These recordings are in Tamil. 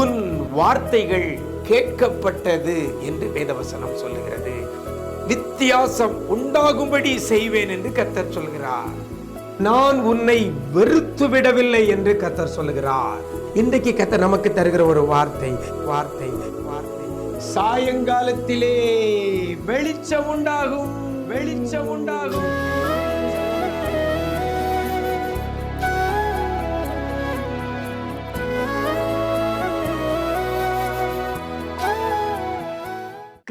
உன் வார்த்தைகள் கேட்கப்பட்டது என்று வேதவசனம் சொல்லுகிறது. வித்தியாசம் உண்டாகும்படி செய்வேன் என்று கத்தர் சொல்கிறார். நான் உன்னை வெறுத்து விடவில்லை என்று கத்தர் சொல்லுகிறார். இன்றைக்கு கத்தர் நமக்கு தருகிற ஒரு வார்த்தை வார்த்தை வார்த்தை. சாயங்காலத்திலே வெளிச்சம் உண்டாகும் வெளிச்சம் உண்டாகும்.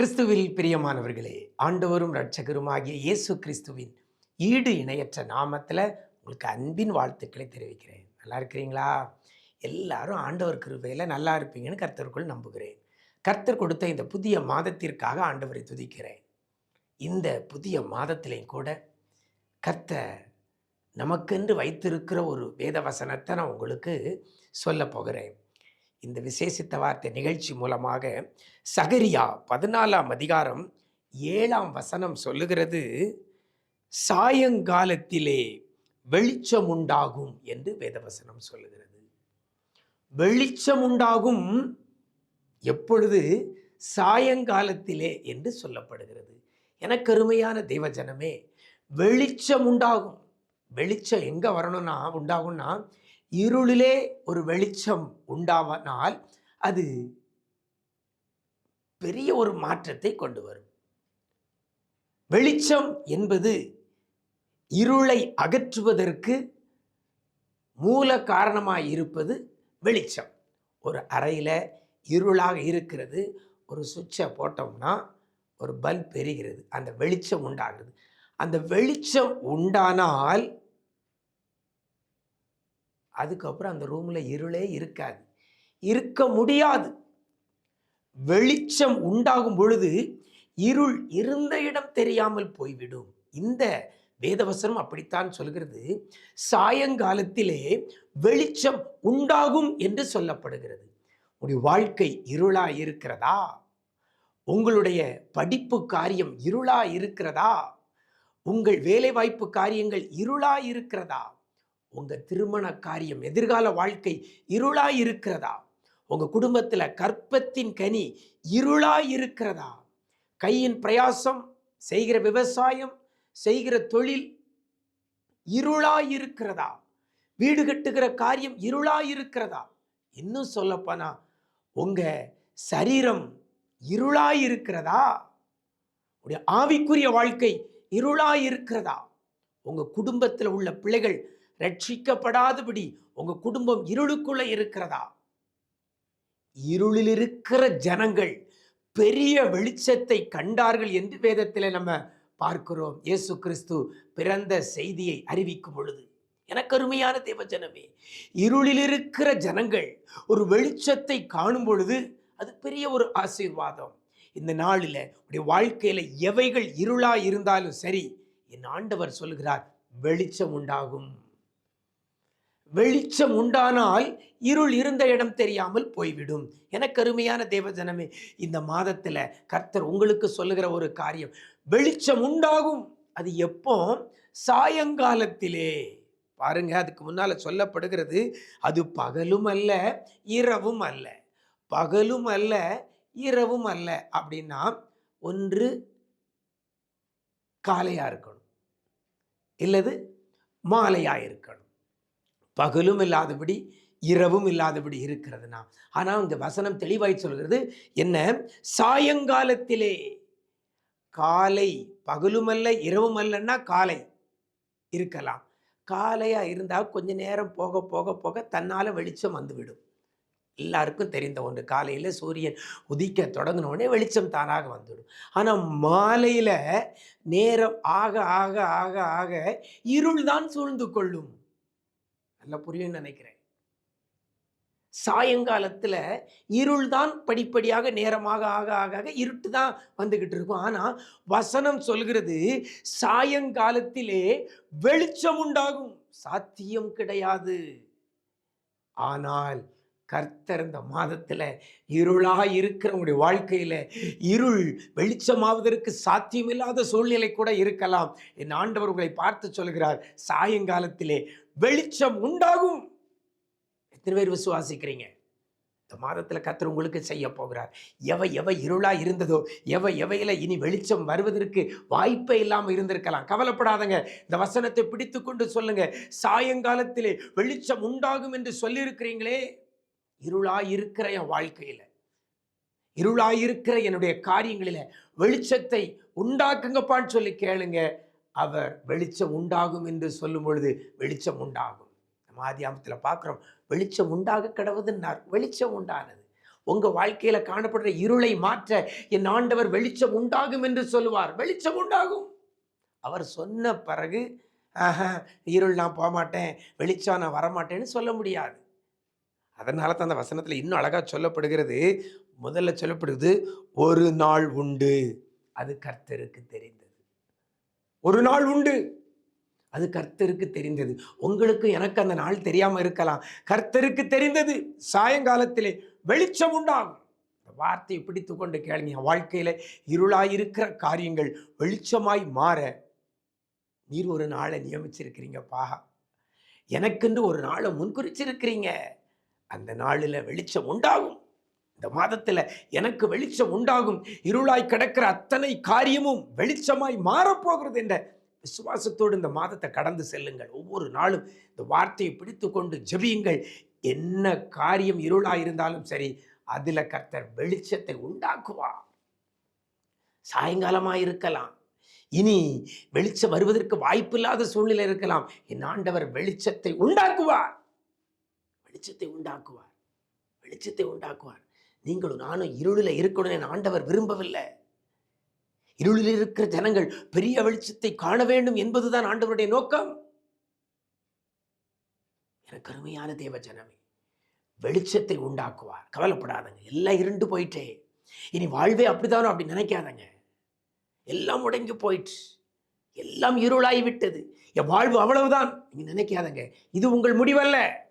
கிறிஸ்துவில் பிரியமானவர்களே ஆண்டவரும் இரட்சகருமாகிய இயேசு கிறிஸ்துவின் ஈடு இணையற்ற நாமத்தில் உங்களுக்கு அன்பின் வாழ்த்துக்களை தெரிவிக்கிறேன். நல்லா இருக்கிறீங்களா? எல்லாரும் ஆண்டவர் கிருபையில் நல்லா இருப்பீங்கன்னு கர்த்தருக்குள் நம்புகிறேன். கர்த்தர் கொடுத்த இந்த புதிய மாதத்திற்காக ஆண்டவரை துதிக்கிறேன். இந்த புதிய மாதத்திலையும் கூட கர்த்தர் நமக்கென்று வைத்திருக்கிற ஒரு வேத வசனத்தை நான் உங்களுக்கு சொல்ல போகிறேன். இந்த விசேஷித்த வார்த்தை நிகழ்ச்சி மூலமாக சகரியா பதினாலாம் அதிகாரம் ஏழாம் வசனம் சொல்லுகிறது சாயங்காலத்திலே வெளிச்சம் உண்டாகும் என்று வேதவசனம் சொல்லுகிறது. வெளிச்சம் உண்டாகும் எப்பொழுது? சாயங்காலத்திலே என்று சொல்லப்படுகிறது. எனக்கு அருமையான தெய்வஜனமே வெளிச்சம் உண்டாகும். வெளிச்சம் எங்க வரணும்னா உண்டாகும்னா இருளிலே ஒரு வெளிச்சம் உண்டாவனால் அது பெரிய ஒரு மாற்றத்தை கொண்டு வரும். வெளிச்சம் என்பது இருளை அகற்றுவதற்கு மூல காரணமாக இருப்பது வெளிச்சம். ஒரு அறையில் இருளாக இருக்கிறது ஒரு சுவிட்சை போட்டோம்னா ஒரு பல்ப் எரிகிறது அந்த வெளிச்சம் உண்டாகுது. அந்த வெளிச்சம் உண்டானால் அதுக்கப்புறம் அந்த ரூமில் இருளே இருக்காது. இருக்க முடியாது. வெளிச்சம் உண்டாகும் பொழுது இருள் இருந்த இடம் தெரியாமல் போய்விடும். இந்த வேதவசனம் அப்படித்தான் சொல்கிறது. சாயங்காலத்திலே வெளிச்சம் உண்டாகும் என்று சொல்லப்படுகிறது. உங்களுடைய வாழ்க்கை இருளா இருக்கிறதா? உங்களுடைய படிப்பு காரியம் இருளா இருக்கிறதா? உங்கள் வேலைவாய்ப்பு காரியங்கள் இருளா இருக்கிறதா? உங்கள் திருமண காரியம் எதிர்கால வாழ்க்கை இருளாக இருக்கிறதா உங்கள் குடும்பத்தில் கற்பத்தின் கனி இருளாக இருக்கிறதா கையின் பிரயாசம் செய்கிற விவசாயம் செய்கிற தொழில் இருளாக இருக்கிறதா வீடு கட்டுகிற காரியம் இருளாக இருக்கிறதா இன்னும் சொல்லப்போனா உங்கள் சரீரம் இருளாக இருக்கிறதா உடைய ஆவிக்குரிய வாழ்க்கை இருளாக இருக்கிறதா உங்கள் குடும்பத்தில் உள்ள பிள்ளைகள் ரட்சிக்கப்படாதபடி உங்க குடும்பம் இருளுக்குள்ள இருக்கிறதா? இருளில் இருக்கிற ஜனங்கள் பெரிய வெளிச்சத்தை கண்டார்கள் என்று வேதத்தில் நம்ம பார்க்கிறோம். இயேசு கிறிஸ்து பிறந்த செய்தியை அறிவிக்கும் பொழுது. எனக்கு அருமையான தேவஜனமே இருளில் இருக்கிற ஜனங்கள் ஒரு வெளிச்சத்தை காணும் பொழுது அது பெரிய ஒரு ஆசீர்வாதம். இந்த நாளில் உடைய வாழ்க்கையில் எவைகள் இருளாக இருந்தாலும் சரி என் ஆண்டவர் சொல்கிறார் வெளிச்சம் உண்டாகும். வெளிச்சம் உண்டானால் இருள் இருந்த இடம் தெரியாமல் போய்விடும். எனக்கு அருமையான தேவஜனமே இந்த மாதத்தில் கர்த்தர் உங்களுக்கு சொல்லுகிற ஒரு காரியம் வெளிச்சம் உண்டாகும். அது எப்போ? சாயங்காலத்திலே. பாருங்க அதுக்கு முன்னால் சொல்லப்படுகிறது அது பகலும் அல்ல இரவும் அல்ல. பகலும் அல்ல இரவும் அல்ல அப்படின்னா ஒன்று காலையாக இருக்கணும். இல்லது மாலையாக இருக்கணும். பகலும் இல்லாதபடி இரவும் இல்லாதபடி இருக்கிறதுனா. ஆனால் இந்த வசனம் தெளிவாய் சொல்கிறது என்ன? சாயங்காலத்திலே காலை பகலுமல்ல இரவும் அல்லன்னா காலை இருக்கலாம். காலையாக இருந்தால் கொஞ்ச நேரம் போக போக போக தன்னால் வெளிச்சம் வந்துவிடும். எல்லாருக்கும் தெரிந்த ஒன்று காலையில் சூரியன் உதிக்க தொடங்கினோடனே வெளிச்சம் தானாக வந்துவிடும். ஆனால் மாலையில் நேரம் ஆக ஆக ஆக ஆக இருள் தான் சூழ்ந்து கொள்ளும். நல்லா புரியும் நினைக்கிறேன். சாயங்காலத்தில் இருள் தான் படிப்படியாக நேரமாக ஆக ஆக ஆக இருட்டு தான் வந்துக்கிட்டு இருக்கும். ஆனால் வசனம் சொல்கிறது சாயங்காலத்திலே வெளிச்சம் உண்டாகும். சாத்தியம் கிடையாது. ஆனால் கர்த்தர் இந்த மாதத்தில் இருளாக இருக்கிறவங்களுடைய வாழ்க்கையில் இருள் வெளிச்சமாவதற்கு சாத்தியமில்லாத சூழ்நிலை கூட இருக்கலாம். என் ஆண்டவர் உங்களை பார்த்து சொல்கிறார் சாயங்காலத்திலே வெளிச்சம் உண்டாகும். எத்தனை பேர் விசுவாசிக்கிறீங்க? இந்த மாதத்தில் கத்தர் உங்களுக்கு செய்ய போகிறார். எவை எவை இருளாக இருந்ததோ எவை எவையில் இனி வெளிச்சம் வருவதற்கு வாய்ப்பே இல்லாமல் இருந்திருக்கலாம். கவலைப்படாதங்க. இந்த வசனத்தை பிடித்து கொண்டு சொல்லுங்கள் சாயங்காலத்திலே வெளிச்சம் உண்டாகும் என்று சொல்லியிருக்கிறீங்களே. இருளாயிருக்கிற என் வாழ்க்கையில். இருளாயிருக்கிற என்னுடைய காரியங்களில் வெளிச்சத்தை உண்டாக்குங்கப்பான்னு சொல்லி கேளுங்க. அவர் வெளிச்சம் உண்டாகும் என்று சொல்லும் பொழுது வெளிச்சம் உண்டாகும். நம்ம ஆதியாமத்தில் பார்க்குறோம் வெளிச்சம் உண்டாக கிடவுதுன்னார். வெளிச்சம் உண்டானது. உங்கள் வாழ்க்கையில் காணப்படுற இருளை மாற்ற என் ஆண்டவர் வெளிச்சம் உண்டாகும் என்று சொல்லுவார். வெளிச்சம் உண்டாகும். அவர் சொன்ன பிறகு இருள் நான் போக மாட்டேன் வெளிச்சம் நான் வரமாட்டேன்னு சொல்ல முடியாது. அதனால தான் அந்த வசனத்தில் இன்னும் அழகாக சொல்லப்படுகிறது. முதல்ல சொல்லப்படுது ஒரு நாள் உண்டு. அது கர்த்தருக்கு தெரிந்தது. ஒரு நாள் உண்டு. அது கர்த்தருக்கு தெரிந்தது. உங்களுக்கு எனக்கு அந்த நாள் தெரியாமல் இருக்கலாம். கர்த்தருக்கு தெரிந்தது. சாயங்காலத்திலே வெளிச்சம் உண்டாகும். வார்த்தையை பிடித்து கொண்டு கேளுங்க. வாழ்க்கையில் இருளாய் இருக்கிற காரியங்கள் வெளிச்சமாய் மாற நீர் ஒரு நாளை நியமிச்சிருக்கிறீங்கப்பா. எனக்கென்று ஒரு நாளை முன்குறிச்சிருக்கிறீங்க. அந்த நாளில் வெளிச்சம் உண்டாகும். இந்த மாதத்தில் எனக்கு வெளிச்சம் உண்டாகும். இருளாய் கிடக்கிற அத்தனை காரியமும் வெளிச்சமாய் மாறப்போகிறது என்ற விசுவாசத்தோடு இந்த மாதத்தை கடந்து செல்லுங்கள். ஒவ்வொரு நாளும் இந்த வார்த்தையை பிடித்து கொண்டு ஜபியுங்கள். என்ன காரியம் இருளாய் இருந்தாலும் சரி அதில் கர்த்தர் வெளிச்சத்தை உண்டாக்குவார். சாயங்காலமாக இருக்கலாம். இனி வெளிச்சம் வருவதற்கு வாய்ப்பில்லாத சூழ்நிலை இருக்கலாம். என் ஆண்டவர் வெளிச்சத்தை உண்டாக்குவார். வெளிச்சத்தை உண்டாக்குவார். வெளிச்சத்தை உண்டாக்குவார். நீங்களும் நானும் இருளில் இருக்கணும்னு என் ஆண்டவர் விரும்பவில்லை. இருளில் இருக்கிற ஜனங்கள் பெரிய வெளிச்சத்தை காண வேண்டும் என்பதுதான் ஆண்டவருடைய நோக்கம். எனக்கு அருமையான தேவ ஜனமே வெளிச்சத்தை உண்டாக்குவார். கவலைப்படாதங்க எல்லாம் இருண்டு போயிட்டே. இனி வாழ்வே அப்படித்தானோ அப்படி நினைக்காதங்க. எல்லாம் முடங்கி போயிற்று. எல்லாம் இருளாகி விட்டது. என் வாழ்வு அவ்வளவுதான். நீங்க நினைக்காதங்க இது உங்கள் முடிவல்ல.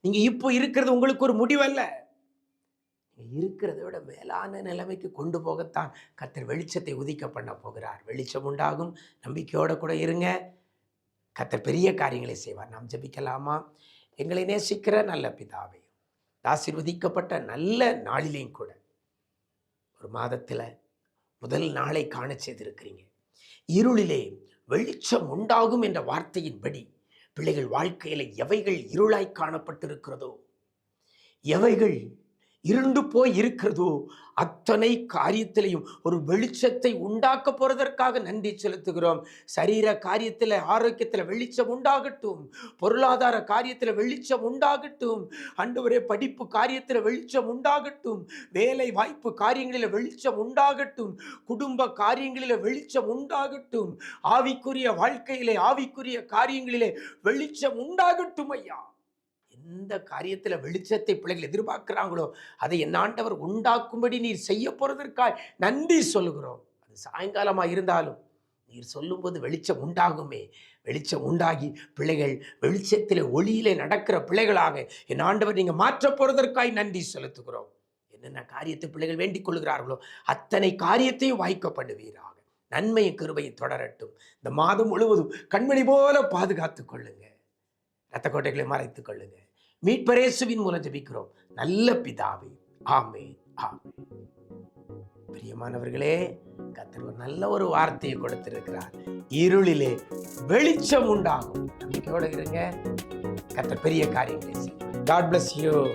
நீங்க இப்போ இருக்கிறது உங்களுக்கு ஒரு முடிவல்ல. இருக்கிறத விட மேலான நிலைமைக்கு கொண்டு போகத்தான் கத்தர் வெளிச்சத்தை உதிக்க பண்ண போகிறார். வெளிச்சம் உண்டாகும். நம்பிக்கையோட கூட இருங்க. கத்தர் பெரிய காரியங்களை செய்வார். நாம் ஜெபிக்கலாமா? எங்களை நேசிக்கிற நல்ல பிதாவை ஆசிர்வதிக்கப்பட்ட நல்ல நாளிலையும் கூட ஒரு மாதத்தில் முதல் நாளை காண செய்திருக்கிறீங்க. இருளிலே வெளிச்சம் உண்டாகும் என்ற வார்த்தையின்படி பிள்ளைகள் வாழ்க்கையில் எவைகள் இருளாய் காணப்பட்டிருக்கிறதோ எவைகள் இருண்டு போய் இருக்கிறதோ அத்தனை காரியத்திலையும் ஒரு வெளிச்சத்தை உண்டாக்க போறதற்காக நன்றி செலுத்துகிறோம். சரீர காரியத்தில் ஆரோக்கியத்தில் வெளிச்சம் உண்டாகட்டும். பொருளாதார காரியத்தில் வெளிச்சம் உண்டாகட்டும். அன்றுவரே படிப்பு காரியத்தில் வெளிச்சம் உண்டாகட்டும். வேலை வாய்ப்பு காரியங்களில் வெளிச்சம் உண்டாகட்டும். குடும்ப காரியங்களில் வெளிச்சம் உண்டாகட்டும். ஆவிக்குரிய வாழ்க்கையிலே ஆவிக்குரிய காரியங்களிலே வெளிச்சம் உண்டாகட்டும் ஐயா. எந்த காரியத்தில் வெளிச்சத்தை பிள்ளைகள் எதிர்பார்க்கிறாங்களோ அதை என் ஆண்டவர் உண்டாக்கும்படி நீர் செய்ய போகிறதற்காய் நன்றி சொல்லுகிறோம். அது சாயங்காலமாக இருந்தாலும் நீர் சொல்லும்போது வெளிச்சம் உண்டாகுமே. வெளிச்சம் உண்டாகி பிள்ளைகள் வெளிச்சத்தில் ஒளியிலே நடக்கிற பிள்ளைகளாக என் ஆண்டவர் நீங்கள் மாற்ற போகிறதற்காய் நன்றி செலுத்துகிறோம். என்னென்ன காரியத்தை பிள்ளைகள் வேண்டிக் கொள்கிறார்களோ அத்தனை காரியத்தையும் வாய்க்க பண்ணுவீராக. நன்மையும் கிருபையும் தொடரட்டும். இந்த மாதம் முழுவதும் கண்மணி போல பாதுகாத்து கொள்ளுங்க. ரத்த கோட்டைகளை மறைத்துக் கொள்ளுங்கள் மீட்பரேசுவின் மூலம் ஜபிக்கிறோம். நல்ல பிதாவே ஆமே ஆமே பிரியமானவர்களே கத்தர் ஒரு நல்ல ஒரு வார்த்தையை கொடுத்திருக்கிறார். இருளிலே வெளிச்சம் உண்டாகும். நம்பிக்கையோடு இருங்க. கத்தர் பெரிய காரியங்களை செய்யும் காட் பிளஸ் யூ